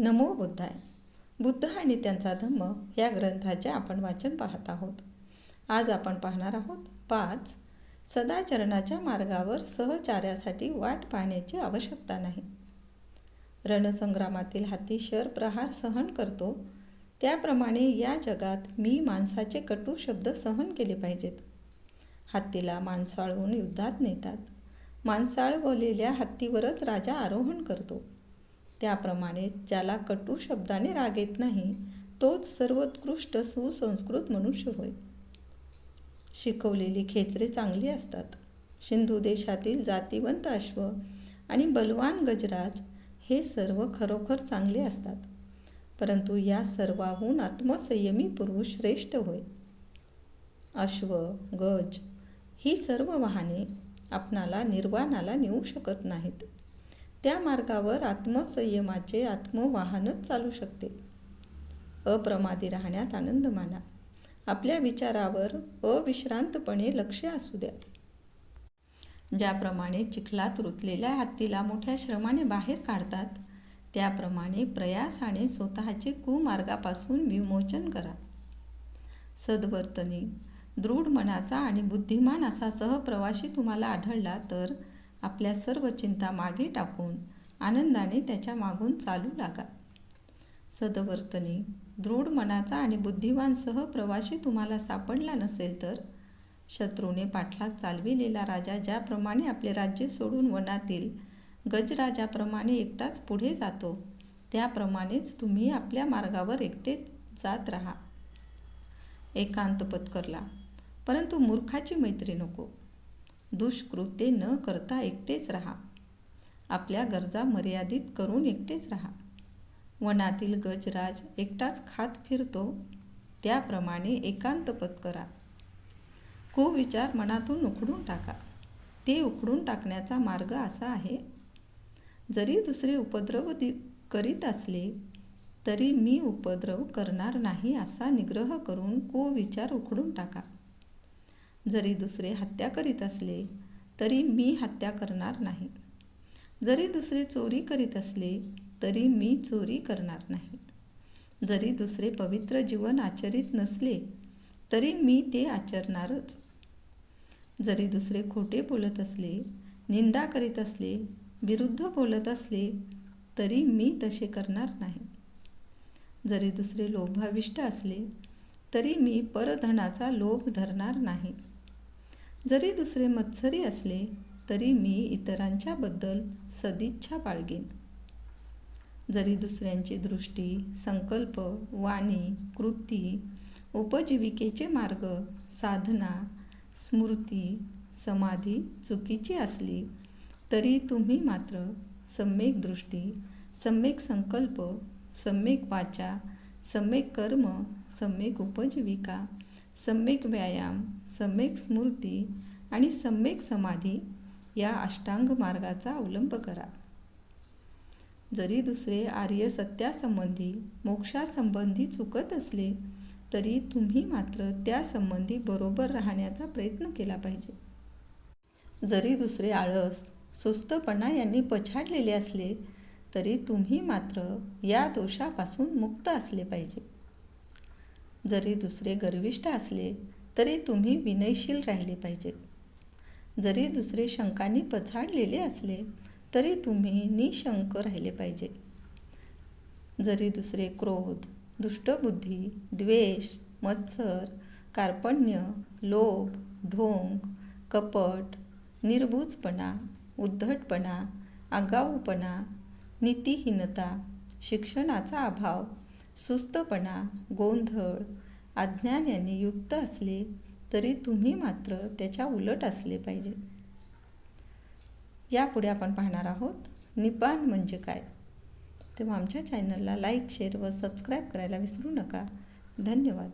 नमो बुद्धाय. बुद्ध आणि त्यांचा धम्म या ग्रंथाचे आपण वाचन पाहत आहोत. आज आपण पाहणार आहोत पाच सदाचरणाच्या मार्गावर सहचार्यासाठी वाट पाहण्याची आवश्यकता नाही. रणसंग्रामातील हाती शर प्रहार सहन करतो. त्याप्रमाणे या जगात मी माणसाचे कटू शब्द सहन केले पाहिजेत. हत्तीला माणसाळून युद्धात नेतात. माणसाळवलेल्या हत्तीवरच राजा आरोहण करतो. त्याप्रमाणे ज्याला कटू शब्दाने राग येत नाही तोच सर्वोत्कृष्ट सुसंस्कृत मनुष्य होय. शिकवलेली खेचरे चांगली असतात. सिंधू देशातील जातिवंत अश्व आणि बलवान गजराज हे सर्व खरोखर चांगले असतात. परंतु या सर्वाहून आत्मसंयमी पुरुष श्रेष्ठ होय. अश्व गज ही सर्व वाहने आपणाला निर्वाणाला नेऊ शकत नाहीत. त्या मार्गावर आत्मसंयमाचे आत्मवाहनच चालू शकते. अप्रमादी राहण्यात आनंद माना. आपल्या विचारावर अविश्रांतपणे लक्ष असू द्या. ज्याप्रमाणे चिखलात रुतलेल्या हत्तीला मोठ्या श्रमाने बाहेर काढतात त्याप्रमाणे प्रयासाने स्वतःचे कुमार्गापासून विमोचन करा. सद्वर्तनी दृढ मनाचा आणि बुद्धिमान असा सहप्रवाशी तुम्हाला आढळला तर आपल्या सर्व चिंता मागे टाकून आनंदाने त्याच्या मागून चालू लागा. सदवर्तनी दृढ मनाचा आणि बुद्धिवानसह प्रवासी तुम्हाला सापडला नसेल तर शत्रूने पाठलाग चालविलेला राजा ज्याप्रमाणे आपले राज्य सोडून वनातील गजराजाप्रमाणे एकटाच पुढे जातो त्याप्रमाणेच तुम्ही आपल्या मार्गावर एकटे जात राहा. एकांत पत्करला परंतु मूर्खाची मैत्री नको. दुष्कृत्ये न करता एकटेच राहा. आपल्या गरजा मर्यादित करून एकटेच राहा. वनातील गजराज एकटाच खात फिरतो त्याप्रमाणे एकांत पत्करा कुविचार मनातून उखडून टाका. ते उखडून टाकण्याचा मार्ग असा आहे जरी दुसरे उपद्रव दि करीत असले तरी मी उपद्रव करणार नाही असा निग्रह करून कुविचार उखडून टाका. जरी दुसरे हत्या करीत असले तरी मी हत्या करणार नाही. जरी दुसरे चोरी करीत असले तरी मी चोरी करणार नाही. जरी दुसरे पवित्र जीवन आचरित नसले तरी मी ते आचरणारच. जरी दुसरे खोटे बोलत असले निंदा करीत असले विरुद्ध बोलत असले तरी मी तसे करणार नाही. जरी दुसरे लोभाविष्ट असले तरी मी परधनाचा लोभ धरणार नाही. जरी दुसरे मत्सरी असले तरी मी इतरांच्याबद्दल सदिच्छा बाळगेन. जरी दुसऱ्यांची दृष्टी संकल्प वाणी कृती उपजीविकेचे मार्ग साधना स्मृती समाधी चुकीची असली तरी तुम्ही मात्र सम्यक दृष्टी सम्यक संकल्प सम्यक वाचा सम्यक कर्म सम्यक उपजीविका सम्यक व्यायाम सम्यक स्मृती आणि सम्यक समाधी या अष्टांग मार्गाचा अवलंब करा. जरी दुसरे आर्य सत्यासंबंधी मोक्षासंबंधी चुकत असले तरी तुम्ही मात्र त्यासंबंधी बरोबर राहण्याचा प्रयत्न केला पाहिजे. जरी दुसरे आळस सुस्तपणा यांनी पछाडलेले असले तरी तुम्ही मात्र या दोषापासून मुक्त असले पाहिजे. जरी दुसरे गर्विष्ठ असले तरी तुम्ही विनयशील राहिले पाहिजेत जरी दुसरे शंकांनी पछाडलेले असले तरी तुम्ही निशंक राहिले पाहिजे. जरी दुसरे क्रोध दुष्टबुद्धी द्वेष मत्सर कार्पण्य लोभ ढोंग कपट निर्भूजपणा उद्धटपणा आगाऊपणा नीतिहीनता शिक्षणाचा अभाव सुस्तपणा गोंधळ अज्ञान याने युक्त असले तरी तुम्ही मात्र त्याच्या उलट असले पाहिजे. यापुढे आपण पाहणार आहोत निपाण म्हणजे काय. तेव्हा आमच्या चॅनलला लाईक शेअर व सबस्क्राईब करायला विसरू नका. धन्यवाद.